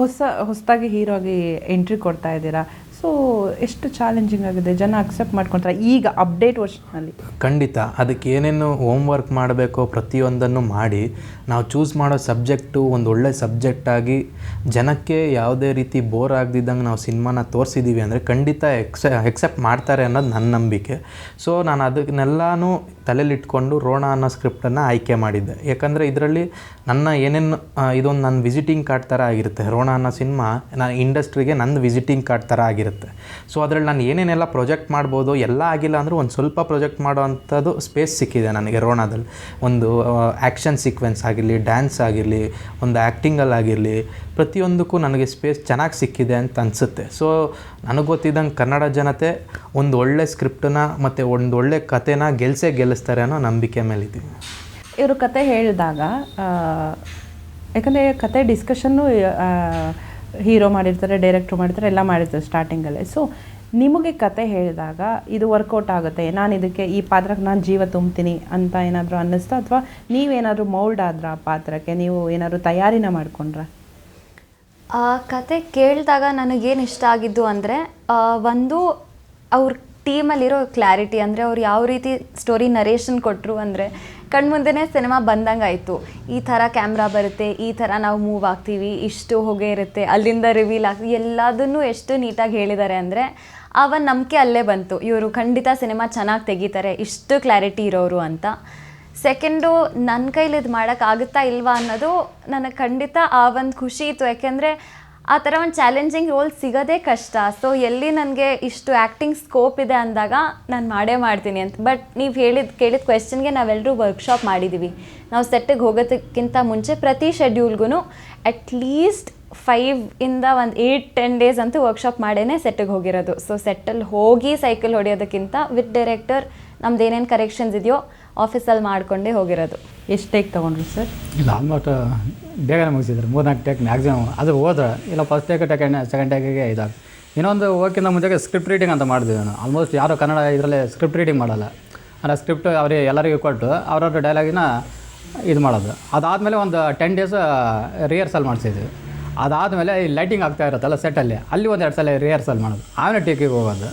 ಹೊಸ ಹೊಸದಾಗಿ ಹೀರೋಗಿ ಎಂಟ್ರಿ ಕೊಡ್ತಾ ಇದ್ದೀರಾ? ಸೊ ಎಷ್ಟು ಚಾಲೆಂಜಿಂಗ್ ಆಗಿದೆ? ಜನ ಅಕ್ಸೆಪ್ಟ್ ಮಾಡ್ಕೊತಾರೆ ಈಗ ಅಪ್ಡೇಟ್ ವರ್ಷನಲ್ಲಿ ಖಂಡಿತ. ಅದಕ್ಕೆ ಏನೇನು ಹೋಮ್ ವರ್ಕ್ ಮಾಡಬೇಕೋ ಪ್ರತಿಯೊಂದನ್ನು ಮಾಡಿ ನಾವು ಚೂಸ್ ಮಾಡೋ ಸಬ್ಜೆಕ್ಟು ಒಂದು ಒಳ್ಳೆ ಸಬ್ಜೆಕ್ಟಾಗಿ ಜನಕ್ಕೆ ಯಾವುದೇ ರೀತಿ ಬೋರ್ ಆಗದಿದ್ದಂಗೆ ನಾವು ಸಿನಿಮಾನ ತೋರಿಸಿದ್ದೀವಿ ಅಂದರೆ ಖಂಡಿತ ಎಕ್ಸೆ ಎಕ್ಸೆಪ್ಟ್ ಮಾಡ್ತಾರೆ ಅನ್ನೋದು ನನ್ನ ನಂಬಿಕೆ. ಸೊ ನಾನು ಅದನ್ನೆಲ್ಲನೂ ತಲೆಯಲ್ಲಿಟ್ಕೊಂಡು ರೋಣ ಅನ್ನೋ ಸ್ಕ್ರಿಪ್ಟನ್ನು ಆಯ್ಕೆ ಮಾಡಿದ್ದೆ. ಯಾಕಂದರೆ ಇದರಲ್ಲಿ ನನ್ನ ಏನೇನು ಇದೊಂದು ನನ್ನ ವಿಸಿಟಿಂಗ್ ಕಾರ್ಡ್ ಥರ ಆಗಿರುತ್ತೆ. ರೋಣ ಅನ್ನೋ ಸಿನಿಮಾ ನಾನು ಇಂಡಸ್ಟ್ರಿಗೆ ನನ್ನ ವಿಸಿಟಿಂಗ್ ಕಾರ್ಡ್ ಥರ ಆಗಿರುತ್ತೆ. ಸೊ ಅದರಲ್ಲಿ ನಾನು ಏನೇನೆಲ್ಲ ಪ್ರೊಜೆಕ್ಟ್ ಮಾಡ್ಬೋದು, ಎಲ್ಲ ಆಗಿಲ್ಲ ಅಂದರೂ ಒಂದು ಸ್ವಲ್ಪ ಪ್ರೊಜೆಕ್ಟ್ ಮಾಡೋ ಅಂಥದ್ದು ಸ್ಪೇಸ್ ಸಿಕ್ಕಿದೆ ನನಗೆ ರೋಣಾದಲ್ಲಿ. ಒಂದು ಆ್ಯಕ್ಷನ್ ಸೀಕ್ವೆನ್ಸ್ ಆಗಿರಲಿ ಡ್ಯಾನ್ಸ್ ಆಗಿರಲಿ, ಒಂದು ಆ್ಯಕ್ಟಿಂಗಲ್ಲಾಗಿರಲಿ ಪ್ರತಿಯೊಂದಕ್ಕೂ ನನಗೆ ಸ್ಪೇಸ್ ಚೆನ್ನಾಗಿ ಸಿಕ್ಕಿದೆ ಅಂತ ಅನಿಸುತ್ತೆ. ಸೊ ನನಗೆ ಗೊತ್ತಿದ್ದಂಗೆ ಕನ್ನಡ ಜನತೆ ಒಂದು ಒಳ್ಳೆ ಸ್ಕ್ರಿಪ್ಟನ್ನ ಮತ್ತು ಒಂದು ಒಳ್ಳೆ ಕಥೆನ ಗೆಲ್ಸೇ ಗೆಲ್ಲಿಸ್ತಾರೆ ಅನ್ನೋ ನಂಬಿಕೆ ಮೇಲಿದ್ದೀವಿ ಇವರು ಕತೆ ಹೇಳಿದಾಗ ಯಾಕಂದರೆ ಕತೆ ಡಿಸ್ಕಷನ್ನು ಹೀರೋ ಮಾಡಿರ್ತಾರೆ ಡೈರೆಕ್ಟ್ರು ಮಾಡಿರ್ತಾರೆ, ಎಲ್ಲ ಮಾಡಿರ್ತಾರೆ ಸ್ಟಾರ್ಟಿಂಗಲ್ಲೇ ಸೊ ನಿಮಗೆ ಕತೆ ಹೇಳಿದಾಗ ಇದು ವರ್ಕೌಟ್ ಆಗುತ್ತೆ. ನಾನು ಇದಕ್ಕೆ ಈ ಪಾತ್ರಕ್ಕೆ ನಾನು ಜೀವ ತುಂಬ್ತೀನಿ ಅಂತ ಏನಾದರೂ ಅನ್ನಿಸ್ತಾ ಅಥವಾ ನೀವೇನಾದರೂ ಮೌಲ್ಡ್ ಆದ್ರ ಆ ಪಾತ್ರಕ್ಕೆ ನೀವು ಏನಾದರೂ ತಯಾರಿನ ಮಾಡಿಕೊಂಡ್ರ? ಆ ಕತೆ ಕೇಳಿದಾಗ ನನಗೇನು ಇಷ್ಟ ಆಗಿದ್ದು ಅಂದರೆ ಒಂದು ಅವ್ರ ಟೀಮಲ್ಲಿರೋ ಕ್ಲಾರಿಟಿ ಅಂದರೆ ಅವ್ರು ಯಾವ ರೀತಿ ಸ್ಟೋರಿ ನರೇಷನ್ ಕೊಟ್ಟರು ಅಂದರೆ ಕಣ್ಮುಂದೆನೇ ಸಿನಿಮಾ ಬಂದಂಗಾಯಿತು. ಈ ಥರ ಕ್ಯಾಮ್ರಾ ಬರುತ್ತೆ, ಈ ಥರ ನಾವು ಮೂವ್ ಆಗ್ತೀವಿ, ಇಷ್ಟು ಹೊಗೆ ಇರುತ್ತೆ, ಅಲ್ಲಿಂದ ರಿವೀಲ್ ಆಗ್ತೀವಿ ಎಲ್ಲದನ್ನೂ ಎಷ್ಟು ನೀಟಾಗಿ ಹೇಳಿದ್ದಾರೆ ಅಂದರೆ ಆ ಒಂದು ನಂಬಿಕೆ ಅಲ್ಲೇ ಬಂತು. ಇವರು ಖಂಡಿತ ಸಿನಿಮಾ ಚೆನ್ನಾಗಿ ತೆಗಿತಾರೆ, ಇಷ್ಟು ಕ್ಲಾರಿಟಿ ಇರೋರು ಅಂತ. ಸೆಕೆಂಡು ನನ್ನ ಕೈಲಿ ಇದು ಮಾಡೋಕ್ಕಾಗುತ್ತಾ ಇಲ್ವಾ ಅನ್ನೋದು ನನಗೆ ಖಂಡಿತ ಆ ಒಂದು ಖುಷಿ ಇತ್ತು. ಯಾಕೆಂದರೆ ಆ ಥರ ಒಂದು ಚಾಲೆಂಜಿಂಗ್ ರೋಲ್ ಸಿಗೋದೇ ಕಷ್ಟ. ಸೊ ಎಲ್ಲಿ ನನಗೆ ಇಷ್ಟು ಆ್ಯಕ್ಟಿಂಗ್ ಸ್ಕೋಪ್ ಇದೆ ಅಂದಾಗ ನಾನು ಮಾಡೇ ಮಾಡ್ತೀನಿ ಅಂತ. ಬಟ್ ನೀವು ಹೇಳಿದ, ಕೇಳಿದ ಕ್ವೆಶನ್ಗೆ ನಾವೆಲ್ಲರೂ ವರ್ಕ್ಶಾಪ್ ಮಾಡಿದ್ದೀವಿ ನಾವು ಸೆಟ್ಟಿಗೆ ಹೋಗೋದಕ್ಕಿಂತ ಮುಂಚೆ ಪ್ರತಿ ಶೆಡ್ಯೂಲ್ಗೂ ಅಟ್ಲೀಸ್ಟ್ ಫೈವ್ ಇಂದ ಒಂದು ಏಯ್ಟ್ ಟೆನ್ ಡೇಸ್ ಅಂತೂ ವರ್ಕ್ಶಾಪ್ ಮಾಡೇ ಸೆಟ್ಟಿಗೆ ಹೋಗಿರೋದು. ಸೊ ಸೆಟ್ಟಲ್ಲಿ ಹೋಗಿ ಸೈಕಲ್ ಹೊಡೆಯೋದಕ್ಕಿಂತ ವಿತ್ ಡೈರೆಕ್ಟರ್ ನಮ್ದು ಏನೇನು ಕರೆಕ್ಷನ್ಸ್ ಇದೆಯೋ ಆಫೀಸಲ್ಲಿ ಮಾಡ್ಕೊಂಡೇ ಹೋಗಿರೋದು. ಎಷ್ಟು ಟೇಕ್ ತೊಗೊಂಡ್ರಿ ಸರ್ ಇಲ್ಲ ಆಲ್ಮೋಸ್ಟ್ ಬೇಗನೆ ಮುಗಿಸಿದ್ರು. ಮೂರ್ನಾಲ್ಕು ಟೇಕ್ ಮ್ಯಾಕ್ಸಿಮಮ್ ಅದು ಹೋದ್ರೆ ಇಲ್ಲ ಫಸ್ಟ್ ಟೇಕ್ ಟೆಕೆಂಡ್ ಸೆಕೆಂಡ್ ಟೇಕಿಗೆ ಇದಾಗ. ಇನ್ನೊಂದು ಹೋಗಿಂತ ಮುಂಚೆಗೆ ಸ್ಕ್ರಿಪ್ಟ್ ರೀಡಿಂಗ್ ಅಂತ ಮಾಡಿದ್ವಿ ನಾನು. ಆಲ್ಮೋಸ್ಟ್ ಯಾರು ಕನ್ನಡ ಇದರಲ್ಲಿ ಸ್ಕ್ರಿಪ್ಟ್ ರೀಡಿಂಗ್ ಮಾಡಲ್ಲ. ಅಂದರೆ ಸ್ಕ್ರಿಪ್ಟ್ ಅವರಿಗೆ ಎಲ್ಲರಿಗೂ ಕೊಟ್ಟು ಅವ್ರವ್ರ ಡೈಲಾಗಿನ ಇದು ಮಾಡೋದು. ಅದಾದಮೇಲೆ ಒಂದು ಟೆನ್ ಡೇಸ್ ರಿಹರ್ಸಲ್ ಮಾಡಿಸಿದ್ವಿ. ಅದಾದಮೇಲೆ ಈ ಲೈಟಿಂಗ್ ಆಗ್ತಾ ಇರುತ್ತಲ್ಲ ಸೆಟ್ಟಲ್ಲಿ ಅಲ್ಲಿ ಒಂದು ಎರಡು ಸಲ ರಿಹರ್ಸಲ್ ಮಾಡೋದು. ಆಮೇಲೆ ಟೇಕಿಗೆ ಹೋಗೋದು.